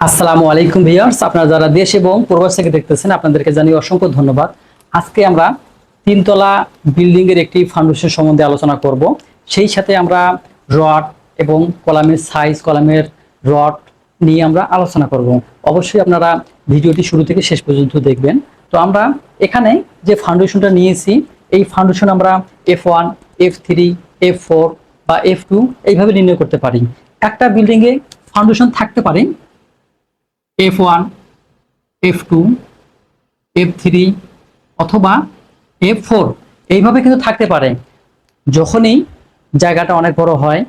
আসসালামু আলাইকুম ভিউয়ার্স। আপনারা যারা দেশ এবং প্রবাস থেকে দেখতেছেন, আপনাদেরকে জানিয়ে অসংখ্য ধন্যবাদ। আজকে আমরা তিনতলা বিল্ডিং এর একটি ফাউন্ডেশন সম্বন্ধে আলোচনা করব। সেই সাথে আমরা রড এবং কলামের সাইজ কলামের রড নিয়ে আমরা আলোচনা করব। অবশ্যই আপনারা ভিডিওটি শুরু থেকে শেষ পর্যন্ত দেখবেন। তো আমরা এখানে যে ফাউন্ডেশনটা নিয়েছি, এই ফাউন্ডেশন আমরা F one F three F four বা এফ টু এইভাবে নির্ণয় করতে পারি। একটা বিল্ডিংয়ে ফাউন্ডেশন থাকতে পারে F one F two F three অথবা এফ ফোর এইভাবে কিন্তু থাকতে পারে। যখনই জায়গাটা অনেক বড় হয়,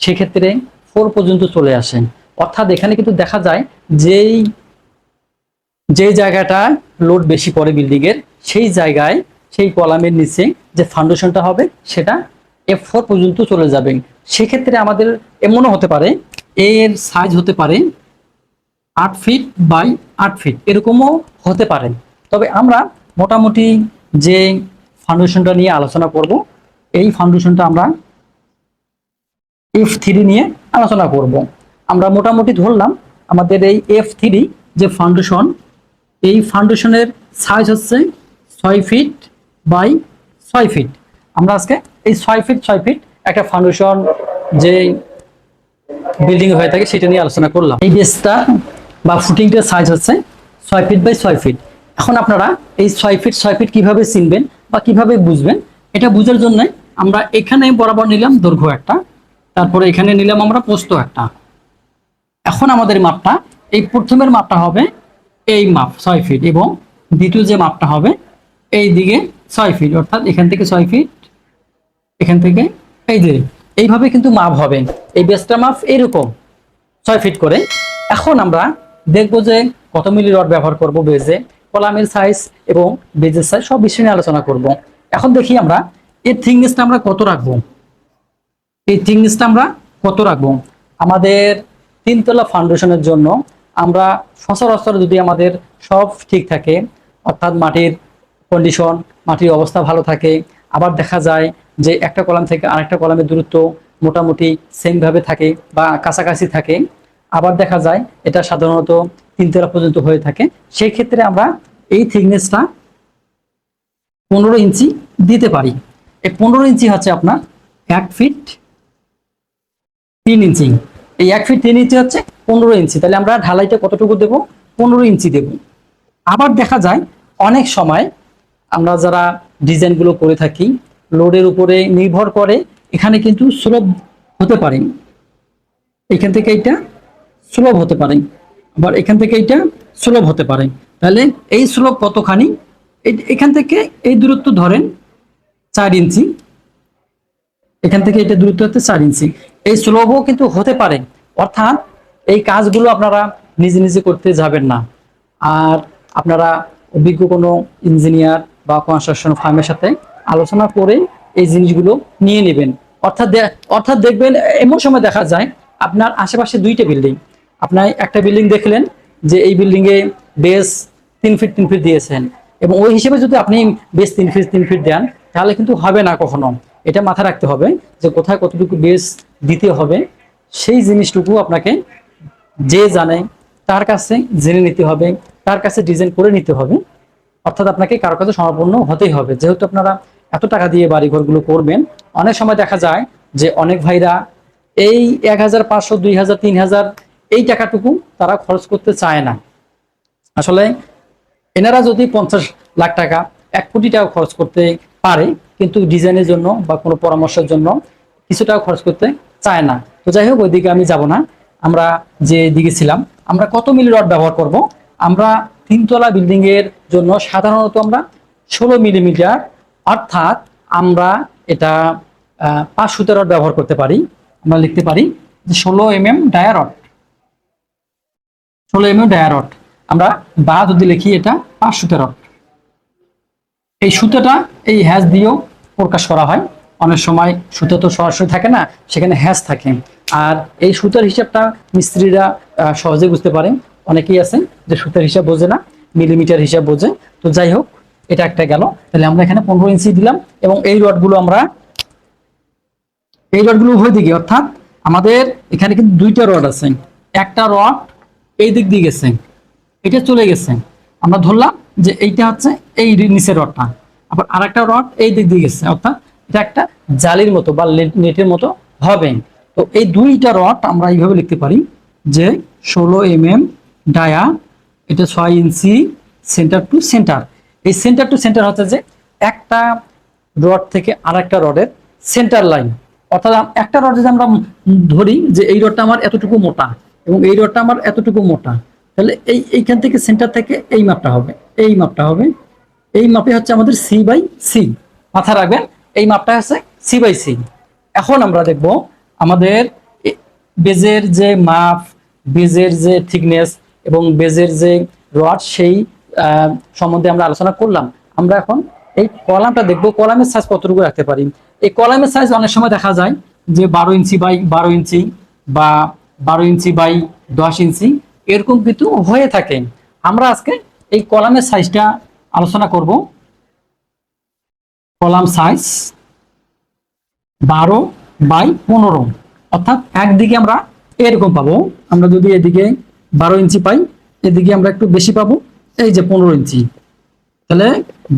সেক্ষেত্রে ফোর পর্যন্ত চলে আসে। অর্থাৎ এখানে কিন্তু দেখা যায় যেই যে জায়গাটা লোড বেশি পড়ে বিল্ডিংয়ের সেই জায়গায়, সেই কলামের নিচে যে ফাউন্ডেশনটা হবে, সেটা এফ ফোর পর্যন্ত চলে যাবে। সেক্ষেত্রে আমাদের এমনও হতে পারে এর সাইজ হতে পারে আট ফিট বাই আট ফিট এরকমও হতে পারে। তবে আমরা মোটামুটি যে ফাউন্ডেশনটা নিয়ে আলোচনা করব, এই ফাউন্ডেশনটা আমরা এফ থ্রি নিয়ে আলোচনা করব। আমরা মোটামুটি ধরলাম আমাদের এই এফ থ্রি যে ফাউন্ডেশন এই ফাউন্ডেশনের সাইজ হচ্ছে ছয় ফিট বাই ছয় ফিট আমরা আজকে এই ছয় ফিট ছয় ফিট একটা ফাউন্ডেশন যে বিল্ডিং হয়ে থাকে সেটা নিয়ে আলোচনা করলাম। এই বেসটা বা ফুটিংটার সাইজ হচ্ছে ছয় ফিট বাই ছয় ফিট এখন আপনারা এই ছয় ফিট ছয় ফিট কীভাবে চিনবেন বা কীভাবে বুঝবেন, এটা বুঝার জন্য আমরা এখানে বরাবর নিলাম দৈর্ঘ্য একটা, তারপরে এখানে নিলাম আমরা পোস্ত একটা। এখন আমাদের মাপটা, এই প্রথমের মাপটা হবে এই মাপ, ছয় ফিট এবং দ্বিতীয় যে মাপটা হবে এই দিকে ছয় ফিট অর্থাৎ এখান থেকে ছয় ফিট এখান থেকে এই যে, এইভাবে কিন্তু মাপ হবে। এই বেসটা মাপ এরকম, ছয় ফিট করে। এখন আমরা দেখব যে কত মিলি রড ব্যবহার করব বেজে, কলামের সাইজ এবং বেজের সাইজ সব বিষয় নিয়ে আলোচনা করব। এখন দেখি আমরা এই থিকনেসটা আমরা কত রাখব? এই থিকনেসটা আমরা কত রাখব? আমাদের তিনতলা ফাউন্ডেশনের জন্য আমরা সচরাচর যদি আমাদের সব ঠিক থাকে, অর্থাৎ মাটির কন্ডিশন মাটির অবস্থা ভালো থাকে, আবার দেখা যায় যে একটা কলাম থেকে আরেকটা কলামের দূরত্ব মোটামুটি সেমভাবে থাকে বা কাছাকাছি থাকে আবার দেখা যায় এটা সাধারণত তিনতলা পর্যন্ত হয়ে থাকে। সেই ক্ষেত্রে আমরা এই থিকনেসটা পনেরো ইঞ্চি দিতে পারি। এই পনেরো ইঞ্চি হচ্ছে আপনার এক ফিট তিন ইঞ্চি। এই এক ফিট তিন ইঞ্চি হচ্ছে পনেরো ইঞ্চি। তাহলে আমরা ঢালাইটা কতটুকু দেব? পনেরো ইঞ্চি দেব। আবার দেখা যায় অনেক সময় আমরা যারা ডিজাইনগুলো করে থাকি, লোডের উপরে নির্ভর করে, এখানে কিন্তু সুলভ হতে পারে। এখান থেকে এইটা সুলভ হতে পারে। আবার এখান থেকে এটা সুলভ হতে পারে। তাহলে এই সুলভ কতখানি? এখান থেকে এই দূরত্ব ধরেন চার ইঞ্চি। এখান থেকে এটা দূরত্ব হচ্ছে চার ইঞ্চি। এই সুলভও কিন্তু হতে পারে। অর্থাৎ এই কাজগুলো আপনারা নিজে নিজে করতে যাবেন না। আর আপনারা অভিজ্ঞ কোনো ইঞ্জিনিয়ার বা কনস্ট্রাকশন ফার্মের সাথে আলোচনা করে এই জিনিসগুলো নিয়ে নেবেন। অর্থাৎ অর্থাৎ দেখবেন এমন সময় দেখা যায় আপনার আশেপাশে দুইটা বিল্ডিং আপনার একটা বিল্ডিং দেখলেন যে এই বিল্ডিংয়ে বেস তিন ফিট তিন ফিট দিয়েছেন। এবং ওই হিসেবে যদি আপনি বেস তিন ফিট তিন ফিট দেন, তাহলে কিন্তু হবে না কখনো। এটা মাথায় রাখতে হবে যে কোথায় কতটুকু বেস দিতে হবে, সেই জিনিসটুকু আপনাকে যে জানে তার কাছে জেনে নিতে হবে, তার কাছে ডিজাইন করে নিতে হবে। অর্থাৎ আপনাকে কারও কাছে সমাপন্ন হতেই হবে। যেহেতু আপনারা এত টাকা দিয়ে বাড়িঘরগুলো করবেন, অনেক সময় দেখা যায় যে অনেক ভাইরা এই এক হাজার, পাঁচশো, দুই হাজার, তিন হাজার এই টাকাটুকু তারা খরচ করতে চায় না। আসলে এনারা যদি পঞ্চাশ লাখ টাকা, এক কোটি টাকা খরচ করতে পারে, কিন্তু ডিজাইনের জন্য বা কোনো পরামর্শের জন্য কিছু টাকা খরচ করতে চায় না। তো যাই হোক, ওইদিকে আমি যাব না। আমরা যে দিকে ছিলাম, আমরা কত মিলি রড ব্যবহার করব? আমরা তিনতলা বিল্ডিংয়ের জন্য সাধারণত আমরা ষোলো মিলিমিটার অর্থাৎ আমরা এটা পাঁচ সুতো রড ব্যবহার করতে পারি। আমরা লিখতে পারি যে ষোলো এম এম ডায়া রড ষোলো এম এম ডায়া রড। আমরা বা যদি লিখি এটা পাঁচ সুতো রড। এই সুতোটা এই হ্যাজ দিয়েও প্রকাশ করা হয়। অনেক সময় সুতো তো সরাসরি থাকে না, সেখানে হ্যাজ থাকে। আর এই সুতার হিসাবটা মিস্ত্রিরা সহজে বুঝতে পারে। অনেকেই আছেন যে সুতার হিসাব বোঝে না, মিলিমিটার হিসাব বোঝে। তো যাই হোক, এটা একটা গেল। তাহলে আমরা এখানে পনেরো ইঞ্চি দিলাম এবং এই রডগুলো আমরা, এই রডগুলো উভয় দিকে, অর্থাৎ আমাদের এখানে কিন্তু দুইটা রড আছে। একটা রড এই দিক দিয়ে গেছে। এটা চলে গেছে। আমরা ধরলাম যে এইটা হচ্ছে এই নিচের রডটা। আবার আর একটা রড এই দিক দিয়ে গেছে। অর্থাৎ এটা একটা জালির মতো বা নেটের মতো হবে। তো এই দুইটা রড আমরা এইভাবে লিখতে পারি যে ষোলো এম এম ডায়া এটা ছয় ইঞ্চি, সেন্টার টু সেন্টার। এই সেন্টার টু সেন্টার হচ্ছে যে একটা রড থেকে আর একটা রডের সেন্টার লাইন। অর্থাৎ একটা রড যদি আমরা ধরি যে এই রডটা আমার এতটুকু মোটা এবং এই রডটা আমার এতটুকু মোটা। তাহলে এই, এইখান থেকে সেন্টার থেকে এই মাপটা হবে, এই মাপটা হবে। এই মাপে হচ্ছে আমাদের সি বাই সি মাথা রাখবেন, এই মাপটা হচ্ছে সি বাই সি এখন আমরা দেখব আমাদের বেজের যে মাপ, বেজের যে থিকনেস এবং বেজের যে রড সেই সম্বন্ধে আমরা আলোচনা করলাম। আমরা এখন এই কলামটা দেখব, কলামের সাইজ কতটুকু রাখতে পারি। এই কলামের সাইজ অনেক সময় দেখা যায় যে বারো ইঞ্চি বাই বারো ইঞ্চি বা বারো ইঞ্চি বাই দশ ইঞ্চি, এরকম কিন্তু হয়ে থাকে। আমরা আজকে এই কলামের সাইজটা আলোচনা করব। কলাম সাইজ বারো বাই পনেরো। অর্থাৎ একদিকে আমরা এরকম পাবো। আমরা যদি এদিকে বারো ইঞ্চি পাই, এদিকে আমরা একটু বেশি পাবো। এই যে পনেরো ইঞ্চি। তাহলে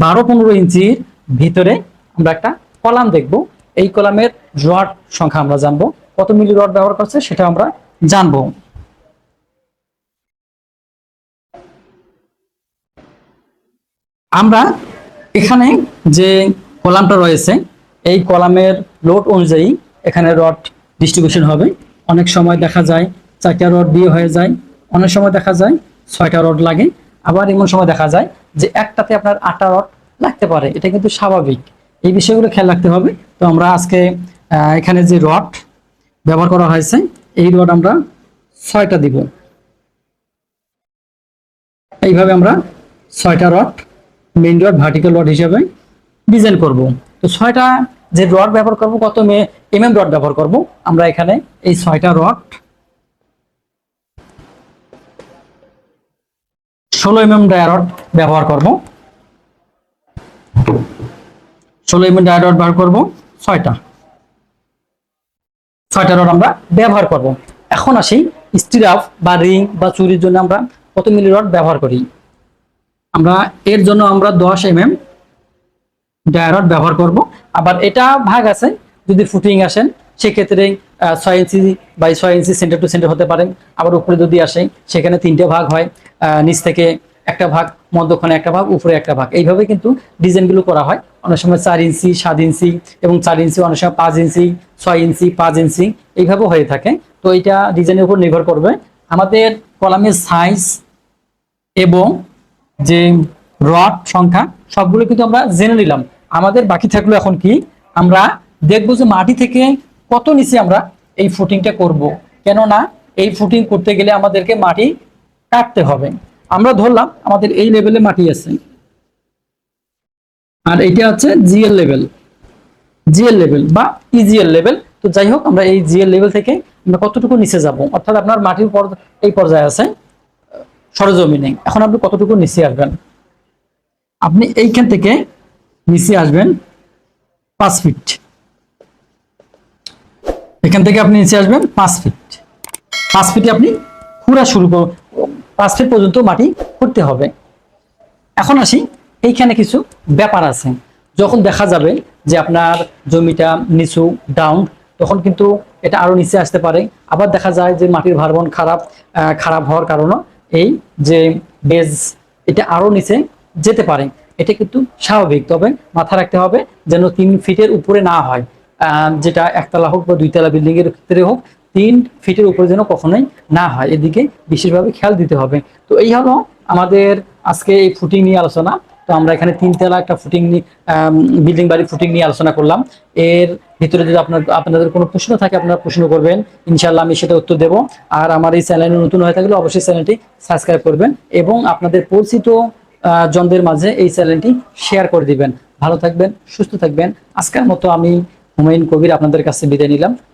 বারো পনেরো ইঞ্চির ভিতরে আমরা একটা কলাম দেখব। এই কলামের রড সংখ্যা আমরা জানব। কত মিলি রড ব্যবহার করছে সেটা আমরা জানব। আমরা এখানে যে কলামটা রয়েছে, এই কলামের লোড অনুযায়ী এখানে রড ডিস্ট্রিবিউশন হবে। অনেক সময় দেখা যায় চারটা রড দিয়ে হয়ে যায়, অনেক সময় দেখা যায় ছয়টা রড লাগে। আবার এমন সময় দেখা যায় যে একটাতে আপনার আটটা রড লাগতে পারে। এটা কিন্তু স্বাভাবিক। এই বিষয়গুলো খেয়াল রাখতে হবে। তো আমরা আজকে এখানে যে রড ব্যবহার করা হয়েছে এই রড আমরা ছয়টা দিব। এইভাবে আমরা ছয়টা rod main rod vertical rod হিসাবে ডিজাইন করব। তো ছয়টা যে রড ব্যবহার করব কত এম এম রড ব্যবহার করব। আমরা এখানে এই ছয়টা রড ষোলো এম এম ডায়া রড ব্যবহার করব। ষোলো এম এম ডায়া রড ব্যবহার করব, ছয়টা। ছয়টা রড আমরা ব্যবহার করব। এখন আসি স্টিরাফ বা রিং বা চুরির জন্য আমরা কত মিলি রড ব্যবহার করি। আমরা এর জন্য আমরা দশ এম এম ডায়ারড ব্যবহার করব। আবার এটা ভাগ আছে, যদি ফুটিং আসেন সেক্ষেত্রে ছয় ইঞ্চি বাই ছয় ইঞ্চি সেন্টার টু সেন্টার হতে পারেন আবার উপরে যদি আসে, সেখানে তিনটে ভাগ হয় নিচ থেকে একটা ভাগ মধ্যখানে একটা ভাগ, উপরে একটা ভাগ। এইভাবে কিন্তু ডিজাইনগুলো করা হয়। অনেক সময় চার ইঞ্চি, সাত ইঞ্চি এবং চার ইঞ্চি, অনেক সময় পাঁচ ইঞ্চি, ছয় ইঞ্চি, পাঁচ ইঞ্চি এইভাবে হয়ে থাকে। তো এটা ডিজাইনের উপর নির্ভর করবে। আমাদের কলামের সাইজ এবং যে রড সংখ্যা, সবগুলো কিন্তু আমরা জেনে নিলাম। আমাদের বাকি থাকল এখন কি? আমরা দেখব যে মাটি থেকে কত নিচে আমরা এই ফুটিংটা করব। কেননা এই ফুটিং করতে গেলে আমাদেরকে মাটি কাটতে হবে। আমরা ধরলাম আমাদের এই লেভেলে মাটি আছে। আর এটা হচ্ছে জিএল লেভেল জিএল লেভেল বা ইজিএল লেভেল তো যাই হোক, আমরা এই জিএল লেভেল থেকে আমরা কতটুকু নিচে যাব? অর্থাৎ আপনার মাটির এই পর্যায়ে আছে, সরজমিনে। এখন আপনি কতটুকু নিচে আসবেন? আপনি এইখান থেকে নিচে আসবেন পাঁচ ফিট এখান থেকে আপনি নিচে আসবেন পাঁচ ফিট পাঁচ ফিটে আপনি খুঁড়া শুরু পাঁচ ফিট পর্যন্ত মাটি খুঁড়তে হবে। এখন আসি, এইখানে কিছু ব্যাপার আছে। যখন দেখা যাবে যে আপনার জমিটা নিচু ডাউন তখন কিন্তু এটা আরও নিচে আসতে পারে। আবার দেখা যায় যে মাটির ভারবন খারাপ খারাপ হওয়ার কারণে এই যে বেজ এটা আরও নিচে যেতে পারে। এটা কিন্তু স্বাভাবিক, তবে মাথা রাখতে হবে যেন তিন ফিটের উপরে না হয়। যেটা একতলা হোক বা দুইতলা বিল্ডিং এর ক্ষেত্রে হোক তিন ফিটের উপরে যেন কখনোই না হয়। এদিকে বিশেষভাবে খেয়াল দিতে হবে। তো এই হলো আমাদের আজকে এই ফুটিং নিয়ে আলোচনা। তো আমরা এখানে তিনতলা একটা ফুটিং বিল্ডিং বাড়ি ফুটিং নিয়ে আলোচনা করলাম। এর ভিতরে যদি আপনার, আপনাদের কোনো প্রশ্ন থাকে, আপনারা প্রশ্ন করবেন। ইনশাল্লাহ আমি সেটা উত্তর দেবো। আর আমার এই চ্যানেলে নতুন হয়ে থাকলে অবশ্যই চ্যানেলটি সাবস্ক্রাইব করবেন এবং আপনাদের পরিচিত জনদের মাঝে এই চ্যানেলটি শেয়ার করে দিবেন। ভালো থাকবেন, সুস্থ থাকবেন। আজকের মতো আমি হুমায়ুন কবির আপনাদের কাছে বিদায় নিলাম।